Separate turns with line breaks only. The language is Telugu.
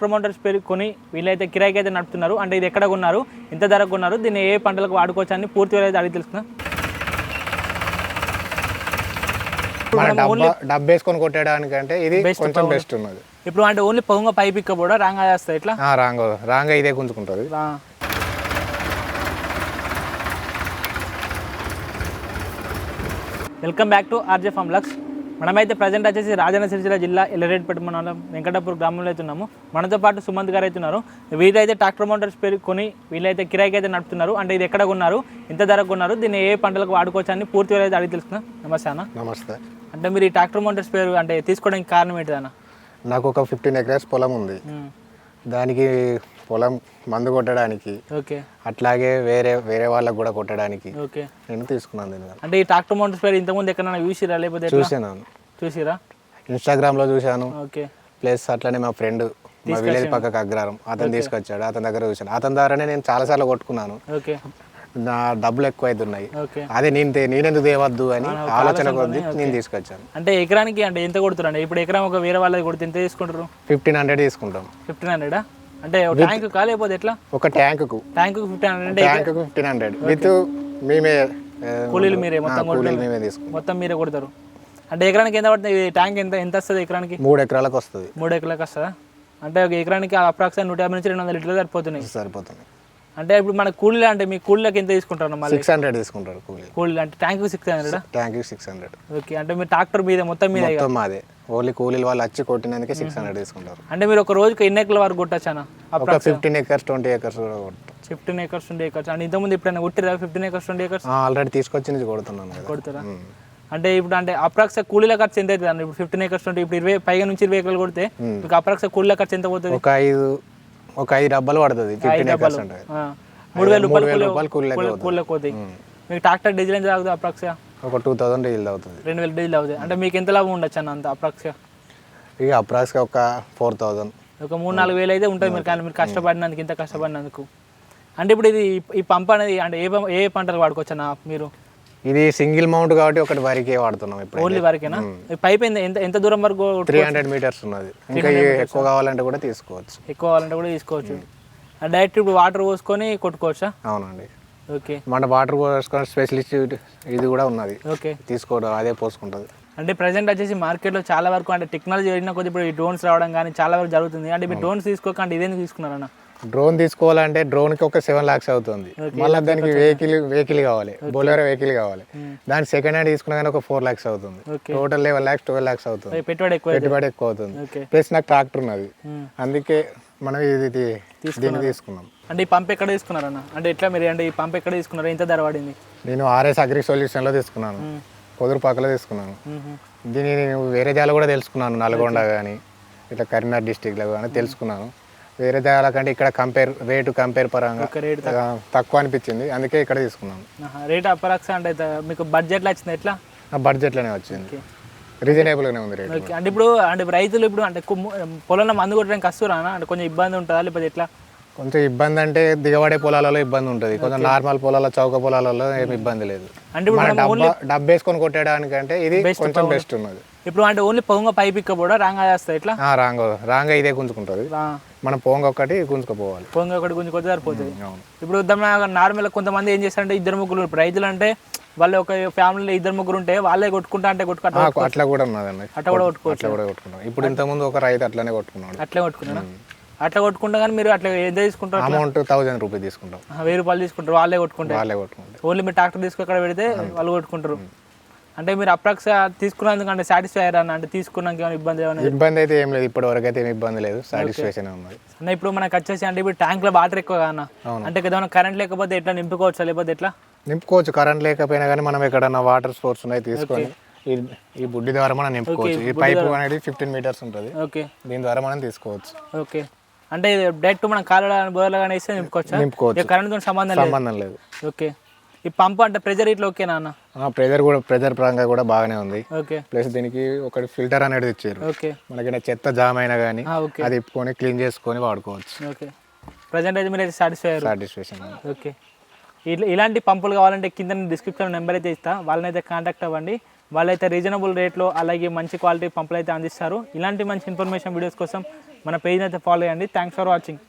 ప్రమోటర్స్ పేరు కొని వీళ్ళైతే కిరాయికి అయితే నడుపుతున్నారు. అంటే ఇది ఎక్కడ కొన్నారు ఎంత ధరకు కొన్నారు దీన్ని ఏ పంటలకు వాడుకోవచ్చు అని పూర్తి అయితే అడిగి
డబ్బా డబ్బు వేసుకొని కొట్టడానికంటే ఇది
Best
కొంచెం
power.
బెస్ట్ ఉన్నది.
ఇప్పుడు అంటే ఓన్లీ పొంగ పైప్ ఇక్క కూడా రాంగా చేస్తాయి ఇట్లా
రాంగ్ రాంగ్ ఇదే గుంజుకుంటుంది.
Welcome back to RJ farm lux మనమైతే ప్రజెంట్ వచ్చేసి రాజన్న సిరిసిల్ల జిల్లా ఎల్లరేట్పేట మండలం వెంకటాపూర్ గ్రామంలో అయితే ఉన్నాము మనతో పాటు సుమంత్ గారు అయితే ఉన్నారు వీరైతే ట్రాక్టర్ మోటార్స్ పేరు కొని వీళ్ళైతే కిరాయికి అయితే నడుపుతున్నారు. అంటే ఇది ఎక్కడ కొన్నారు ఎంత ధరకు కొన్నారు దీన్ని ఏ పంటలకు వాడుకోవచ్చు అని పూర్తి వివరాలు అయితే అడిగి తెలుసుకుందాం. నమస్తే అన్న.
నమస్తే.
అంటే మీరు ఈ ట్రాక్టర్ మోటార్స్ పేరు అంటే తీసుకోవడానికి కారణం ఏంటిది అన్న?
నాకు ఒక ఫిఫ్టీన్ ఎకర్స్ పొలం ఉంది. దానికి పొలం మందు కొట్టడానికి
ఓకే.
అట్లాగే వేరే వేరే వాళ్ళకు కూడా కొట్టడానికి
ఓకే.
నేను తీసుకున్నాను దీన్ని
అంటే ఈ ట్రాక్టర్ మోటార్స్ పేరు ఇంతకుముందు ఎక్కడైనా చూసిరా లేకపోతే?
చూసాను
చూసిరా?
ఇన్స్టాగ్రామ్లో చూశాను.
ఓకే.
ప్లస్ అట్లనే మా ఫ్రెండ్ మా విలేజ్ పక్కకు అగ్రహారం అతను తీసుకొచ్చాడు అతని దగ్గర చూశాను. అతని ద్వారానే నేను చాలాసార్లు కొట్టుకున్నాను.
ఓకే.
నా డబ్బులు ఎక్కువ అవుతున్నాయి అదే నేను నేనెందుకు తేవద్దు అని ఆలోచన కొద్ది నేను తీసుకొచ్చాను.
అంటే ఎకరానికి అంటే ఎంత కొడుతురండి ఇప్పుడు ఎకరం ఒక వేరే వాళ్ళది కొడితే ఎంత తీసుకుంటారు?
ఫిఫ్టీన్ హండ్రెడ్ తీసుకుంటాం.
ఫిఫ్టీన్ హండ్రెడా అంటే ఒక ట్యాంక్ లేకపోతే ఎట్లా?
ఒక ట్యాంకుకు
ట్యాంక్ ఫిఫ్టీన్ హండ్రెడ్ అంటే
ట్యాంకుకు ఫిఫ్టీన్ హండ్రెడ్ విత్ మేమే
కూలీలు మీరే మొత్తం
కూలీలు మేమే తీసుకుంటాం.
మొత్తం మీరే కొడతారు. అంటే ఎకరానికి ఎంత పడుతుంది? ఈ ట్యాంక్ ఎంత ఎంత వస్తుంది ఎకరానికి?
మూడు ఎకరాలకు వస్తుంది.
మూడు ఎకరాలకు వస్తుందా? అంటే ఒక ఎకరానికి అప్రాక్సిమేట్ నూట యాభై నుంచి రెండు వందల లీటర్లు సరిపోతున్నాయి.
సరిపోతుంది.
అంటే ఇప్పుడు మన కూలీలు అంటే మీ కూలీలకు ఎంత తీసుకుంటారు మళ్ళీ?
సిక్స్ హండ్రెడ్ తీసుకుంటారు కూలీ
కూలీలు అంటే ట్యాంక్ సిక్స్ హండ్రెడా
ట్యాంక్ సిక్స్ హండ్రెడ్
ఓకే అంటే మీరు ట్రాక్టర్ మీద మొత్తం మీద
మొత్తం మాదే. ఓన్లీ కూలీలు వాళ్ళు వచ్చి కొట్టినందుకే సిక్స్ హండ్రెడ్ తీసుకుంటారు.
అంటే మీరు ఒక రోజుకి ఎన్ని ఎకరాల వరకు కొట్టచ్చు అన్న?
ఒక ఫిఫ్టీన్ ఎకర్స్ ట్వంటీ కూడా కొడతాం.
ఫిఫ్టీన్ ఎకర్స్ ట్వంటీ ఎకర్స్ అంటే ఇంతకుముందు ఎప్పుడైనా కొట్టిరా fifteen acres twenty acres
already తీసుకొచ్చి నుంచి కొడుతున్నాను
కొడతారా. అంటే ఇప్పుడు అంటే అప్రాక్స్ కూలీల ఖర్చు ఎంత అవుతుంది ఇప్పుడు ఫిఫ్టీన్ ఎకర్స్ ట్వంటీ ఇప్పుడు ఇరవై పైగా నుంచి ఇరవై ఎకరాలు కొడితే మీకు అప్రాక్స్ కూలీల ఖర్చు ఎంత పోతుంది
ఒక ఐదు ఒక ఐదు డబ్బాలు పడుతుంది ఫిఫ్టీన్ ఎకర్స్
మూడు వేల రూపాయలు
కూలీలకి
పోతాయి. మీకు ట్రాక్టర్ డీజిల్ ఎంత అవుతుంది అప్రాక్స్
ఒక టూ థౌసండ్ డీల్ అవుతుంది
రెండు వేల డీజిల్ అవుతుంది అంటే మీకు ఎంత లాభం ఉండొచ్చు అన్న అంత అప్రాక్స్
ఇక అప్రాక్స్గా ఒక ఫోర్ థౌసండ్
ఒక మూడు నాలుగు వేలు అయితే ఉంటుంది. మీరు కానీ మీరు కష్టపడినందుకు ఇంత కష్టపడినందుకు. అంటే ఇప్పుడు ఇది ఈ పంప్ అనేది అంటే ఏ ఏ పంటలు వాడుకోవచ్చు అన్న మీరు?
ఇది సింగిల్ మౌంట్ కాబట్టి ఒకటి వరికే వాడుతున్నాం ఇప్పుడు
ఓన్లీ వరకేనా? పైప్ ఎంత ఎంత దూరం వరకు
త్రీ హండ్రెడ్ మీటర్స్ ఉన్నది. ఇంకా ఎక్కువ కావాలంటే కూడా తీసుకోవచ్చు.
ఎక్కువ కావాలంటే కూడా తీసుకోవచ్చు. డైరెక్ట్ ఇప్పుడు వాటర్ పోసుకొని కొట్టుకోవచ్చా?
అవునండి.
ఓకే.
మన వాటర్ పోసుకొని స్పెషలిస్ట్ ఇది కూడా ఉన్నది.
ఓకే.
తీసుకోవడం అదే పోసుకుంటుంది.
అంటే ప్రజెంట్ వచ్చేసి మార్కెట్లో చాలా వరకు అంటే టెక్నాలజీ పెరిగిన కొద్ది ఇప్పుడు ఈ డ్రోన్స్ రావడం కానీ చాలా వరకు జరుగుతుంది. అంటే మీరు డ్రోన్స్ తీసుకోకండి ఇదేందుకు తీసుకున్నారన్న?
డ్రోన్ తీసుకోవాలంటే డ్రోన్కి ఒక సెవెన్ లాక్స్ అవుతుంది. మళ్ళీ దానికి వెహికల్ వెహికల్ కావాలి. బొలెరో వెహికల్ కావాలి. దానికి సెకండ్ హ్యాండ్ తీసుకున్నా కానీ ఒక ఫోర్ లాక్స్ అవుతుంది. Total eleven lakhs twelve lakhs అవుతుంది.
పెట్టుబడి ఎక్కువ
పెట్టుబడి ఎక్కువ అవుతుంది. ప్లస్ నాకు ట్రాక్టర్ ఉన్నది. అందుకే మనం ఇది దీన్ని తీసుకున్నాం.
అంటే ఈ పంప్ ఎక్కడ తీసుకున్నారన్న? అంటే ఎట్లా మీరు అంటే ఈ పంప్ ఎక్కడ తీసుకున్నారు ఎంత ధర పడింది?
నేను ఆర్ఎస్ అగ్రి సొల్యూషన్లో తీసుకున్నాను. పొదురుపాకలో తీసుకున్నాను. దీన్ని నేను వేరే జాల కూడా తెలుసుకున్నాను. నల్గొండ కానీ ఇట్లా కరీంనగర్ డిస్టిక్లో కానీ తెలుసుకున్నాను. వేరే జాల కంటే ఇక్కడ కంపేర్ రేటు కంపేర్ పరంగా
రేట్
తక్కువ. అనిపించింది. అందుకే ఇక్కడ తీసుకున్నాను
రేట్ అప్రాక్స్ అంటే మీకు బడ్జెట్లో వచ్చింది ఎట్లా?
నా బడ్జెట్లోనే వచ్చింది. రీజనబుల్గానే ఉంది రేట్
అంటే ఇప్పుడు అంటే రైతులు ఇప్పుడు అంటే పొలంలో మందు కొట్టడానికి వస్తురా అంటే కొంచెం ఇబ్బంది ఉంటుందా? లేకపోతే ఎట్లా?
కొంచెం ఇబ్బంది అంటే దిగబడే పొలాలలో ఇబ్బంది ఉంటుంది. కొంచెం నార్మల్ పొలాల చౌక పొలాలలో ఏమి ఇబ్బంది లేదు.
అంటే
డబ్బా వేసుకొని కొట్టడానికంటే ఇది కొంచెం బెస్ట్ ఉన్నది.
ఇప్పుడు అంటే ఓన్లీ పొంగ పైప్ ఇక్క కూడా రాంగా చేస్తాయి ఎట్లా?
ఆ, రాంగ్ రాంగ్ ఇదే గుంజుకుంటుంది. మనం పోంగ ఒకటి గుంజుకుపోవాలి.
పొంగ ఒకటి గుంజు కొద్ది సరిపోతుంది ఇప్పుడు నార్మల్ కొంతమంది ఏం చేస్తారంటే ఇద్దరు ముగ్గురు ఇప్పుడు రైతులు అంటే వాళ్ళు ఒక ఫ్యామిలీలో ఇద్దరు ముగ్గురు ఉంటే వాళ్ళే కొట్టుకుంటా అంటే కొట్టుకుంటా
ఆ, అట్లా కూడా ఉన్నదండి.
అట్లా కూడా కొట్టుకోవచ్చు.
అట్లా కూడా కొట్టుకున్నాం ఇప్పుడు ఇంతకుముందు ఒక రైతు అట్లనే కొట్టుకున్నాడు.
అట్లే కొట్టుకున్నారా అట్లా కొట్టుకుంటా కానీ మీరు అట్లా ఎంత తీసుకుంటారు
అమౌంట్ థౌజండ్ రూపీస్ తీసుకుంటాం.
వెయ్యి రూపాయలు తీసుకుంటారు వాళ్ళే కొట్టుకుంటారు.
వాళ్ళే కొట్టుకుంటాం
ఓన్లీ మీరు ట్రాక్టర్ తీసుకు అక్కడ పెడితే వాళ్ళు కొట్టుకుంటారు. అంటే మీరు అప్రాక్స్ తీసుకున్నందుకు అంటే సాటిస్ఫై అయ్యారా? అన్న? అంటే తీసుకున్నాక ఏమైనా ఇబ్బంది ఏమైనా
ఇబ్బంది అయితే ఏం లేదు. ఇప్పటి వరకు అయితే ఏమి ఇబ్బంది లేదు. సాటిస్ఫాక్షన్ ఉన్నది
అన్న ఇప్పుడు మనకు వచ్చేసి అంటే ఇప్పుడు ట్యాంక్లో వాటర్ ఎక్కువ అన్న? అంటే ఏదైనా కరెంట్ లేకపోతే ఎట్లా నింపుకోవచ్చా? లేకపోతే ఎట్లా?
నింపుకోవచ్చు. కరెంట్ లేకపోయినా కానీ మనం ఎక్కడన్నా వాటర్ సోర్స్ ఉన్నాయి తీసుకొని ఈ బుడ్డి ద్వారా మనం నింపుకోవచ్చు. ఈ పైపు అనేది ఫిఫ్టీన్ మీటర్స్ ఉంటుంది.
ఓకే.
దీని ద్వారా మనం తీసుకోవచ్చు.
ఓకే. అంటే డైరెక్ట్ మనం కాలువ బోర్లు కానీ వేస్తే నింపుకోవచ్చా?
నింపుకోవచ్చు.
కరెంట్తో సంబంధం
సంబంధం లేదు.
ఓకే. ఈ పంపు అంటే ప్రెజర్ ఇట్లా ఓకేనా అన్న?
ప్రెజర్ కూడా ప్రెజర్ పరంగా కూడా బాగానే ఉంది.
ఓకే.
ప్లస్ దీనికి ఒకటి ఫిల్టర్ అనేది ఇచ్చారు.
ఓకే.
మనకి చెత్త జామ్ అయినా కానీ అది ఇప్పుకొని క్లీన్ చేసుకొని వాడుకోవచ్చు.
ఓకే. ప్రజెంట్ అయితే మీరు అయితే సాటిస్ఫై
సాటిస్ఫాక్షన్
ఓకే. ఇట్లా ఇలాంటి పంపులు కావాలంటే కింద డిస్క్రిప్షన్ నెంబర్ అయితే ఇస్తా. వాళ్ళని అయితే కాంటాక్ట్ అవ్వండి. వాళ్ళైతే రీజనబుల్ రేట్లో అలాగే మంచి క్వాలిటీ పంపులు అయితే అందిస్తారు. ఇలాంటి మంచి ఇన్ఫర్మేషన్ వీడియోస్ కోసం మన పేజ్ని అయితే ఫాలో చేయండి. Thanks for watching